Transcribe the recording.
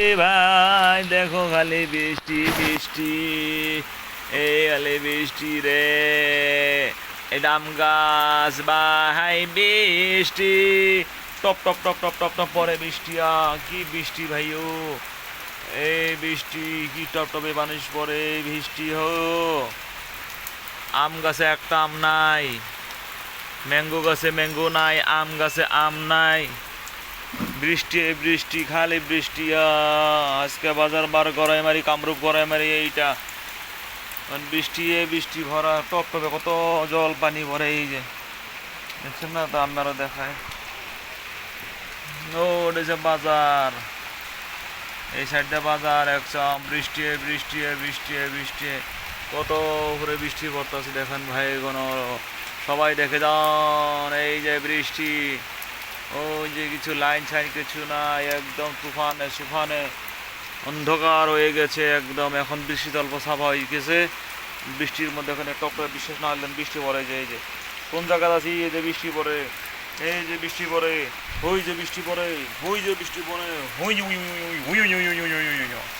ভাই, দেখো খালি বৃষ্টি বৃষ্টি। এই খালি বৃষ্টি রে। এই ডাম গাছ ভাই বৃষ্টি। টপ টপ টপ টপ টপ টপ, পরে বৃষ্টি, আ, কি বৃষ্টি ভাইও। এই বৃষ্টি, কি টপ, টপে মানুষ পরে বৃষ্টি হো। আম গাছে একটা আম নাই। ম্যাঙ্গো গাছে ম্যাঙ্গো নাই, আম গাছে আম নাই। বৃষ্টি বৃষ্টি, খালি বৃষ্টি আজকে বাজার বার গড়াই মারি, কামরূপ গড়াই মারি, এইটা। মানে বৃষ্টি, এ বৃষ্টি ভরা, টপ টপে কত জল, পানি ভরে, এই যে। দেখছেন না? তো আপনারা দেখায়। ওটা বাজার। এই সাইডটা বাজার, একদম বৃষ্টি বৃষ্টি বৃষ্টি বৃষ্টি। কত উপরে বৃষ্টি পড়তেছে, দেখেন ভাই, কোনো সবাই দেখে যান, এই যে বৃষ্টি। ওই যে কিছু লাইন সাইন কিছু নাই একদম তুফানে সুফানে অন্ধকার হয়ে গেছে একদম এখন বৃষ্টি অল্প সাফা হয়ে গেছে বৃষ্টির মধ্যে এখানে টপে বিশ্বাস না হলেন বৃষ্টি পড়ে যে এই যে কোন জায়গায় আছি এই যে বৃষ্টি পড়ে এই যে বৃষ্টি পড়ে হই যে বৃষ্টি পড়ে হই যে বৃষ্টি পড়ে হই হুই হুই হুই হুই হুই হুই হুই